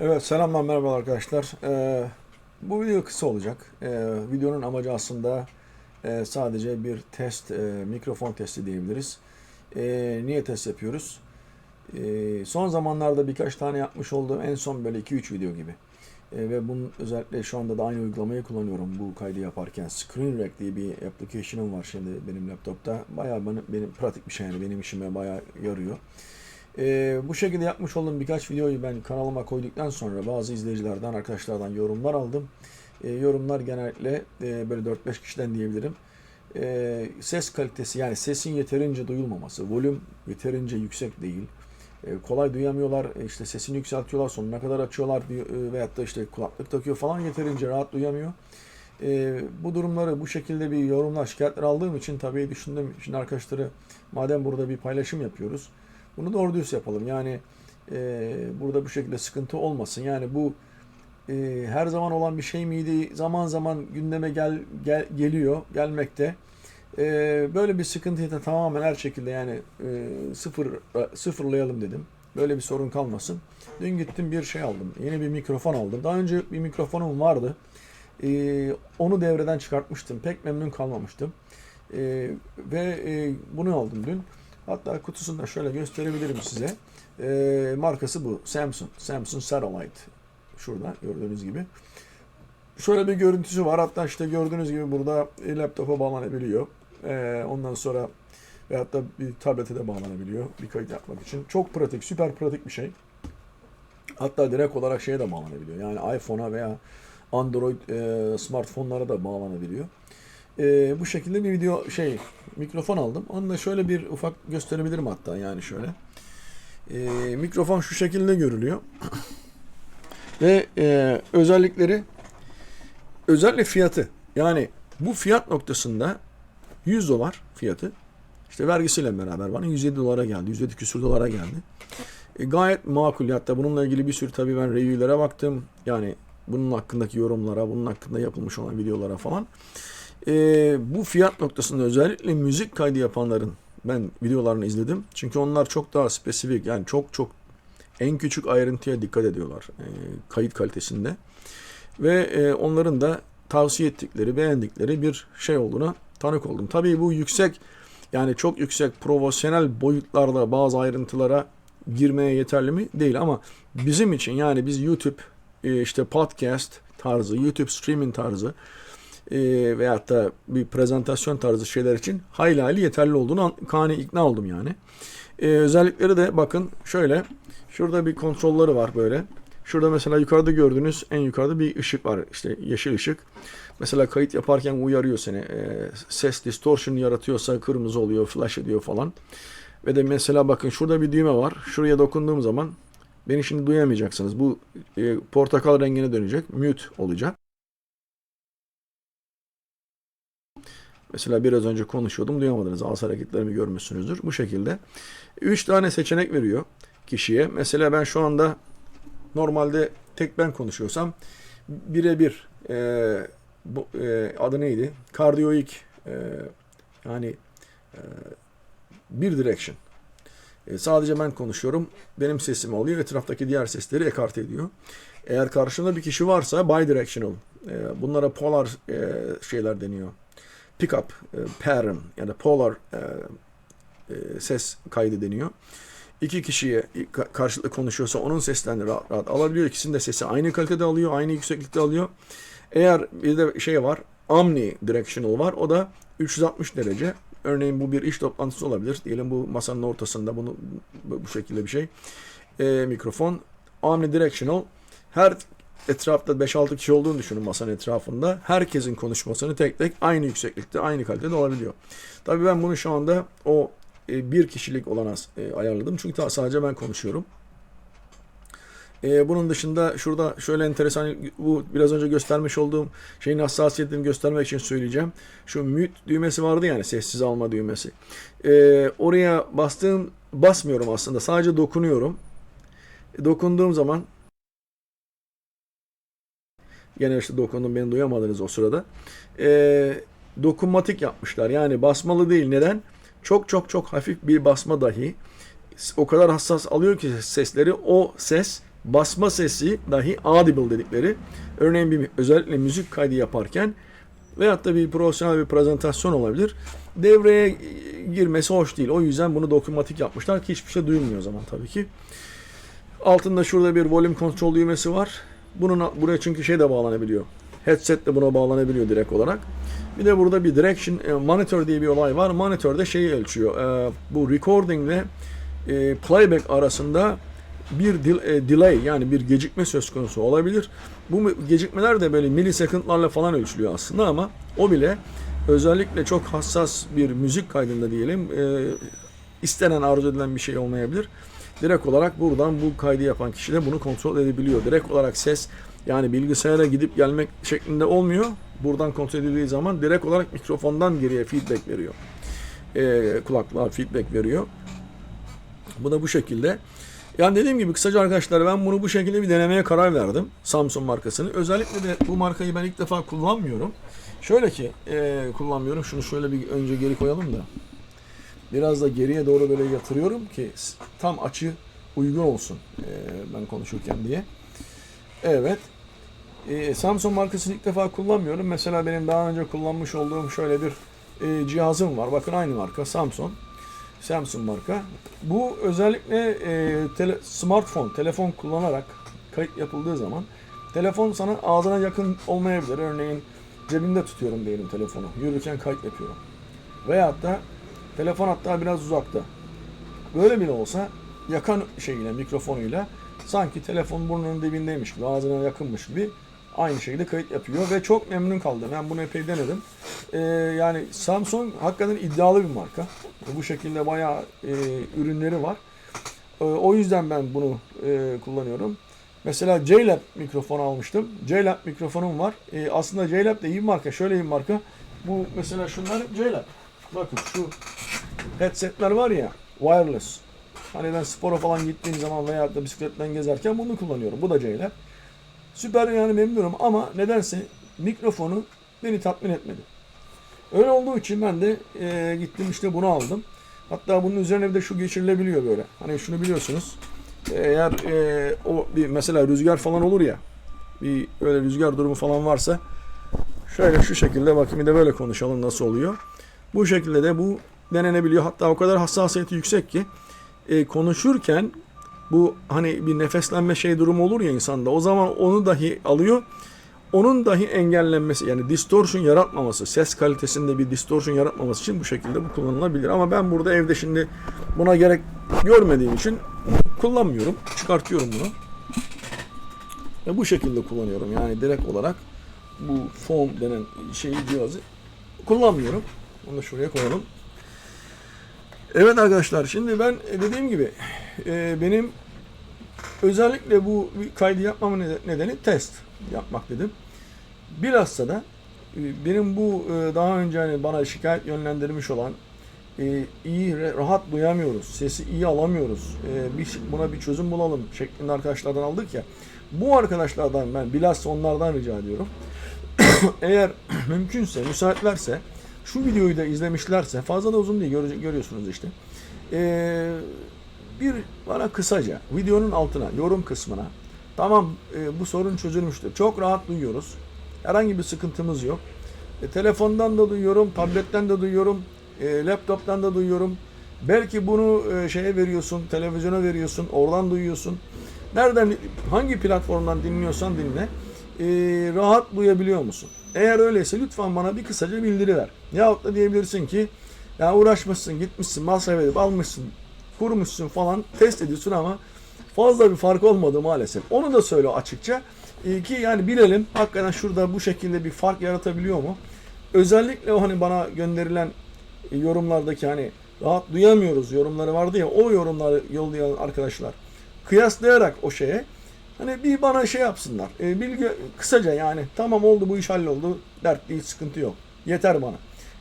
Evet selamlar merhaba arkadaşlar. Ee, bu video kısa olacak. Ee, videonun amacı aslında e, sadece bir test, e, mikrofon testi diyebiliriz. Ee, niye test yapıyoruz? Ee, son zamanlarda birkaç tane yapmış olduğum en son böyle 2-3 video gibi. Ee, ve bunun özellikle şu anda da aynı uygulamayı kullanıyorum bu kaydı yaparken. ScreenRec diye bir application'ım var şimdi benim laptopta. Bayağı benim, benim pratik bir şey yani benim işime bayağı yarıyor. Ee, bu şekilde yapmış olduğum birkaç videoyu ben kanalıma koyduktan sonra bazı izleyicilerden, arkadaşlardan yorumlar aldım. Ee, yorumlar genellikle e, böyle 4-5 kişiden diyebilirim. Ee, ses kalitesi yani sesin yeterince duyulmaması, volüm yeterince yüksek değil. Ee, kolay duyamıyorlar, e, işte sesini yükseltiyorlar, sonuna kadar açıyorlar diyor, e, veyahut da işte kulaklık takıyor falan yeterince rahat duyamıyor. Ee, bu durumları bu şekilde bir yorumlar, şikayetler aldığım için tabii düşündüm. Şimdi arkadaşları madem burada bir paylaşım yapıyoruz. Bunu doğru dürüst yapalım. Yani e, burada bu şekilde sıkıntı olmasın. Yani bu e, her zaman olan bir şey miydi? Zaman zaman gündeme gel, gel geliyor, gelmekte. E, böyle bir sıkıntıyı da tamamen her şekilde yani e, sıfır sıfırlayalım dedim. Böyle bir sorun kalmasın. Dün gittim bir şey aldım. Yeni bir mikrofon aldım. Daha önce bir mikrofonum vardı. E, onu devreden çıkartmıştım. Pek memnun kalmamıştım. E, ve e, bunu aldım dün. Hatta kutusunu da şöyle gösterebilirim size. E, markası bu. Samsung. Samsung Satellite. Şurada gördüğünüz gibi. Şöyle bir görüntüsü var. Hatta işte gördüğünüz gibi burada laptopa bağlanabiliyor. E, ondan sonra veyahut da bir tablete de bağlanabiliyor bir kayıt yapmak için. Çok pratik, süper pratik bir şey. Hatta direkt olarak şeye de bağlanabiliyor. Yani iPhone'a veya Android e, smartfonlara da bağlanabiliyor. E, bu şekilde bir video şey mikrofon aldım. Onu da şöyle bir ufak gösterebilirim hatta yani şöyle. E, mikrofon şu şekilde görülüyor. Ve e, özellikleri özellikle fiyatı. Yani bu fiyat noktasında 100 dolar fiyatı. İşte vergisiyle beraber bana 107 dolara geldi. 107 küsur dolara geldi. E, gayet makul. Hatta bununla ilgili bir sürü tabii ben review'lere baktım. Yani bunun hakkındaki yorumlara, bunun hakkında yapılmış olan videolara falan. E, bu fiyat noktasında özellikle müzik kaydı yapanların ben videolarını izledim. Çünkü onlar çok daha spesifik yani çok çok en küçük ayrıntıya dikkat ediyorlar e, kayıt kalitesinde. Ve e, onların da tavsiye ettikleri, beğendikleri bir şey olduğuna tanık oldum. Tabii bu yüksek yani çok yüksek profesyonel boyutlarda bazı ayrıntılara girmeye yeterli mi? Değil ama bizim için yani biz YouTube e, işte podcast tarzı, YouTube streaming tarzı e, veyahut da bir prezentasyon tarzı şeyler için hayli hayli yeterli olduğunu kani ikna oldum yani. E, özellikleri de bakın şöyle şurada bir kontrolleri var böyle. Şurada mesela yukarıda gördüğünüz en yukarıda bir ışık var işte yeşil ışık. Mesela kayıt yaparken uyarıyor seni. E, ses distortion yaratıyorsa kırmızı oluyor, flash ediyor falan. Ve de mesela bakın şurada bir düğme var. Şuraya dokunduğum zaman beni şimdi duyamayacaksınız. Bu e, portakal rengine dönecek. Mute olacak. Mesela biraz önce konuşuyordum duyamadınız. Ağız hareketlerimi görmüşsünüzdür. Bu şekilde. 3 tane seçenek veriyor kişiye. Mesela ben şu anda normalde tek ben konuşuyorsam birebir e, bu, e, adı neydi? Kardiyoik e, yani e, bir direction. E, sadece ben konuşuyorum. Benim sesimi alıyor. Etraftaki diğer sesleri ekart ediyor. Eğer karşımda bir kişi varsa bidirectional. E, bunlara polar e, şeyler deniyor. Pickup e, pattern ya da polar e, e, ses kaydı deniyor. İki kişiye ka- karşılıklı konuşuyorsa onun seslerini rahat rahat alabiliyor. İkisinin de sesi aynı kalitede alıyor, aynı yükseklikte alıyor. Eğer bir de şey var, omnidirectional var. O da 360 derece. Örneğin bu bir iş toplantısı olabilir. Diyelim bu masanın ortasında bunu bu şekilde bir şey. E, mikrofon omnidirectional. Her etrafta 5-6 kişi olduğunu düşünün masanın etrafında. Herkesin konuşmasını tek tek aynı yükseklikte, aynı kalitede olabiliyor. Tabii ben bunu şu anda o e, bir kişilik olana e, ayarladım. Çünkü sadece ben konuşuyorum. E, bunun dışında şurada şöyle enteresan bu biraz önce göstermiş olduğum şeyin hassasiyetini göstermek için söyleyeceğim. Şu mute düğmesi vardı yani sessiz alma düğmesi. E, oraya bastığım basmıyorum aslında. Sadece dokunuyorum. E, dokunduğum zaman Gene işte dokundum beni duyamadınız o sırada. E, dokunmatik yapmışlar. Yani basmalı değil. Neden? Çok çok çok hafif bir basma dahi o kadar hassas alıyor ki sesleri o ses basma sesi dahi audible dedikleri örneğin bir özellikle müzik kaydı yaparken veyahut da bir profesyonel bir prezentasyon olabilir. Devreye girmesi hoş değil. O yüzden bunu dokunmatik yapmışlar ki hiçbir şey duyulmuyor o zaman tabii ki. Altında şurada bir volume kontrol düğmesi var. Bunun buraya çünkü şey de bağlanabiliyor. Headset de buna bağlanabiliyor direkt olarak. Bir de burada bir direction e, monitor diye bir olay var. Monitörde şeyi ölçüyor. E, bu recording ile e, playback arasında bir delay yani bir gecikme söz konusu olabilir. Bu gecikmeler de böyle milisekundlarla falan ölçülüyor aslında ama o bile özellikle çok hassas bir müzik kaydında diyelim istenen arzu edilen bir şey olmayabilir. Direkt olarak buradan bu kaydı yapan kişi de bunu kontrol edebiliyor. Direkt olarak ses yani bilgisayara gidip gelmek şeklinde olmuyor. Buradan kontrol edildiği zaman direkt olarak mikrofondan geriye feedback veriyor. E, kulaklığa feedback veriyor. Bu da bu şekilde. Yani dediğim gibi kısaca arkadaşlar ben bunu bu şekilde bir denemeye karar verdim. Samsung markasını. Özellikle de bu markayı ben ilk defa kullanmıyorum. Şöyle ki e, kullanmıyorum. Şunu şöyle bir önce geri koyalım da. Biraz da geriye doğru böyle yatırıyorum ki tam açı uygun olsun e, ben konuşurken diye. Evet. E, Samsung markasını ilk defa kullanmıyorum. Mesela benim daha önce kullanmış olduğum şöyle bir e, cihazım var. Bakın aynı marka Samsung. Samsung marka. Bu özellikle e, tele, smartphone, telefon kullanarak kayıt yapıldığı zaman telefon sana ağzına yakın olmayabilir. Örneğin cebimde tutuyorum diyelim telefonu. Yürürken kayıt yapıyorum. Veyahut da telefon hatta biraz uzakta. Böyle bile olsa yakan şeyiyle, mikrofonuyla sanki telefon burnunun dibindeymiş gibi, ağzına yakınmış gibi aynı şekilde kayıt yapıyor ve çok memnun kaldım. Ben bunu epey denedim. Ee, yani Samsung hakikaten iddialı bir marka. Bu şekilde bayağı e, ürünleri var. E, o yüzden ben bunu e, kullanıyorum. Mesela JLab mikrofon almıştım. JLab mikrofonum var. E, aslında JLab de iyi bir marka. Şöyle iyi bir marka. Bu mesela şunlar JLab. Bakın şu headsetler var ya wireless. Hani ben spora falan gittiğim zaman veya da bisikletten gezerken bunu kullanıyorum. Bu da JLab. Süper yani memnunum ama nedense mikrofonu beni tatmin etmedi. Öyle olduğu için ben de e, gittim işte bunu aldım. Hatta bunun üzerine bir de şu geçirilebiliyor böyle. Hani şunu biliyorsunuz. Eğer e, o bir mesela rüzgar falan olur ya. Bir öyle rüzgar durumu falan varsa şöyle şu şekilde bakayım bir de böyle konuşalım nasıl oluyor. Bu şekilde de bu denenebiliyor. Hatta o kadar hassasiyeti yüksek ki e, konuşurken bu hani bir nefeslenme şey durumu olur ya insanda. O zaman onu dahi alıyor. Onun dahi engellenmesi yani distortion yaratmaması, ses kalitesinde bir distortion yaratmaması için bu şekilde bu kullanılabilir. Ama ben burada evde şimdi buna gerek görmediğim için kullanmıyorum. Çıkartıyorum bunu. Ve bu şekilde kullanıyorum. Yani direkt olarak bu foam denen şeyi cihazı kullanmıyorum. Onu da şuraya koyalım. Evet arkadaşlar şimdi ben dediğim gibi e, benim özellikle bu kaydı yapmamın nedeni test yapmak dedim. Bilhassa da e, benim bu e, daha önce hani bana şikayet yönlendirmiş olan e, iyi rahat duyamıyoruz, sesi iyi alamıyoruz, bir, buna bir çözüm bulalım şeklinde arkadaşlardan aldık ya. Bu arkadaşlardan ben bilhassa onlardan rica ediyorum. Eğer mümkünse, müsaitlerse şu videoyu da izlemişlerse fazla da uzun değil görüyorsunuz işte. Ee, bir bana kısaca videonun altına yorum kısmına tamam e, bu sorun çözülmüştür. Çok rahat duyuyoruz. Herhangi bir sıkıntımız yok. E, telefondan da duyuyorum, tabletten de duyuyorum, e, laptoptan da duyuyorum. Belki bunu e, şeye veriyorsun, televizyona veriyorsun, oradan duyuyorsun. Nereden, hangi platformdan dinliyorsan dinle. E, rahat duyabiliyor musun? Eğer öyleyse lütfen bana bir kısaca bildiri ver. Yahut da diyebilirsin ki ya uğraşmışsın, gitmişsin, masraf edip almışsın, kurmuşsun falan, test ediyorsun ama fazla bir fark olmadı maalesef. Onu da söyle açıkça. Ee, ki yani bilelim hakikaten şurada bu şekilde bir fark yaratabiliyor mu? Özellikle o hani bana gönderilen yorumlardaki hani rahat duyamıyoruz yorumları vardı ya o yorumları yollayan arkadaşlar kıyaslayarak o şeye hani bir bana şey yapsınlar. E, bilgi kısaca yani tamam oldu bu iş halloldu. Dert değil sıkıntı yok. Yeter bana.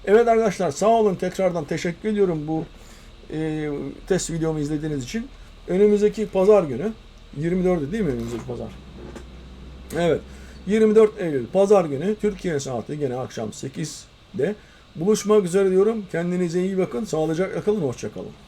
Evet arkadaşlar sağ olun tekrardan teşekkür ediyorum bu e, test videomu izlediğiniz için. Önümüzdeki pazar günü 24'ü değil mi önümüzdeki pazar? Evet. 24 Eylül pazar günü Türkiye saati gene akşam 8'de buluşmak üzere diyorum. Kendinize iyi bakın. Sağlıcakla kalın. Hoşçakalın.